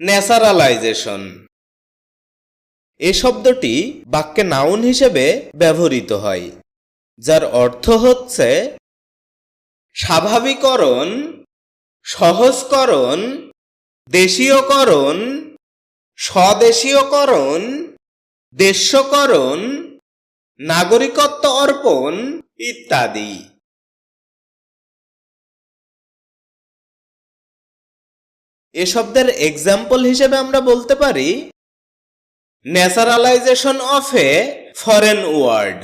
Naturalisation. এ শব্দটি বাক্যে noun হিসেবে ব্যবহৃত হয়, যার অর্থ হচ্ছে স্বাভাবিকরণ সহজকরণ, দেশীয়করণ, স্বদেশীয়করণ, দেশ্যকরণ, নাগরিকত্ব অর্পণ ইত্যাদি। এ শব্দের এক্সাম্পল হিসেবে আমরা বলতে পারি naturalization of a foreign word